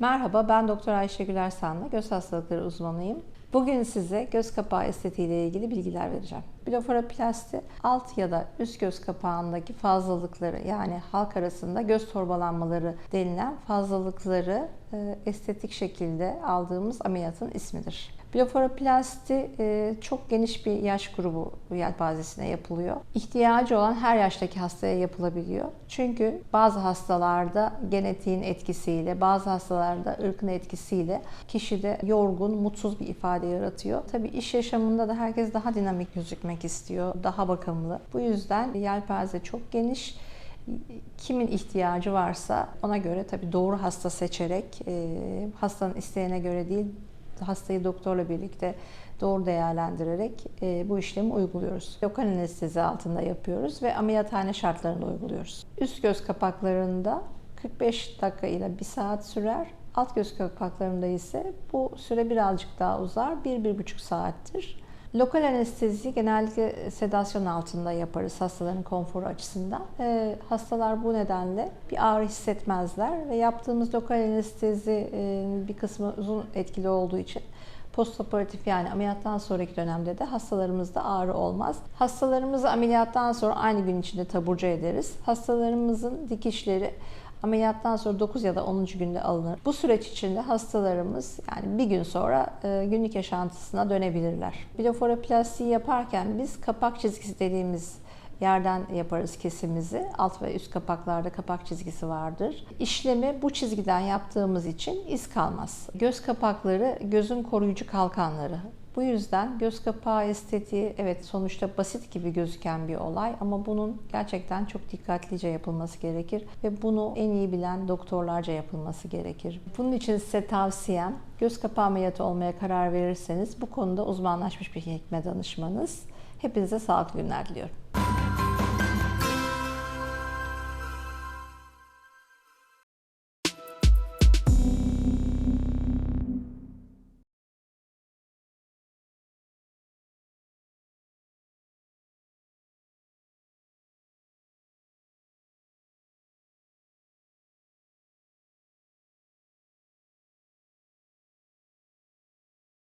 Merhaba, ben Doktor Ayşegül Ersan'la göz hastalıkları uzmanıyım. Bugün size göz kapağı estetiği ile ilgili bilgiler vereceğim. Blefaroplasti alt ya da üst göz kapağındaki fazlalıkları yani halk arasında göz torbalanmaları denilen fazlalıkları e, estetik şekilde aldığımız ameliyatın ismidir. Blefaroplasti e, çok geniş bir yaş grubu yelpazesine yapılıyor. İhtiyacı olan her yaştaki hastaya yapılabiliyor. Çünkü bazı hastalarda genetiğin etkisiyle, bazı hastalarda ırkın etkisiyle kişide yorgun, mutsuz bir ifade yaratıyor. Tabii iş yaşamında da herkes daha dinamik gözükmek istiyor, daha bakımlı. Bu yüzden yelpaze çok geniş kimin ihtiyacı varsa ona göre tabii doğru hasta seçerek hastanın isteğine göre değil hastayı doktorla birlikte doğru değerlendirerek e, bu işlemi uyguluyoruz. Lokal anestezi altında yapıyoruz ve ameliyathane şartlarında uyguluyoruz. Üst göz kapaklarında 45 dakika ile 1 saat sürer. Alt göz kapaklarında ise bu süre birazcık daha uzar. 1-1,5 saattir. Lokal anestezi genellikle sedasyon altında yaparız hastaların konforu açısından. E, hastalar bu nedenle bir ağrı hissetmezler ve yaptığımız lokal anestezi e, bir kısmı uzun etkili olduğu için postoperatif yani ameliyattan sonraki dönemde de hastalarımızda ağrı olmaz. Hastalarımızı ameliyattan sonra aynı gün içinde taburcu ederiz. Hastalarımızın dikişleri ameliyattan sonra 9 ya da 10. günde alınır. Bu süreç içinde hastalarımız yani bir gün sonra e, günlük yaşantısına dönebilirler. Blefaroplastiği yaparken biz kapak çizgisi dediğimiz yerden yaparız kesimizi. Alt ve üst kapaklarda kapak çizgisi vardır. İşlemi bu çizgiden yaptığımız için iz kalmaz. Göz kapakları gözün koruyucu kalkanları. Bu yüzden göz kapağı estetiği evet sonuçta basit gibi gözüken bir olay ama bunun gerçekten çok dikkatlice yapılması gerekir ve bunu en iyi bilen doktorlarca yapılması gerekir. Bunun için size tavsiyem göz kapağı ameliyatı olmaya karar verirseniz bu konuda uzmanlaşmış bir hekime danışmanız. Hepinize sağlıklı günler diliyorum.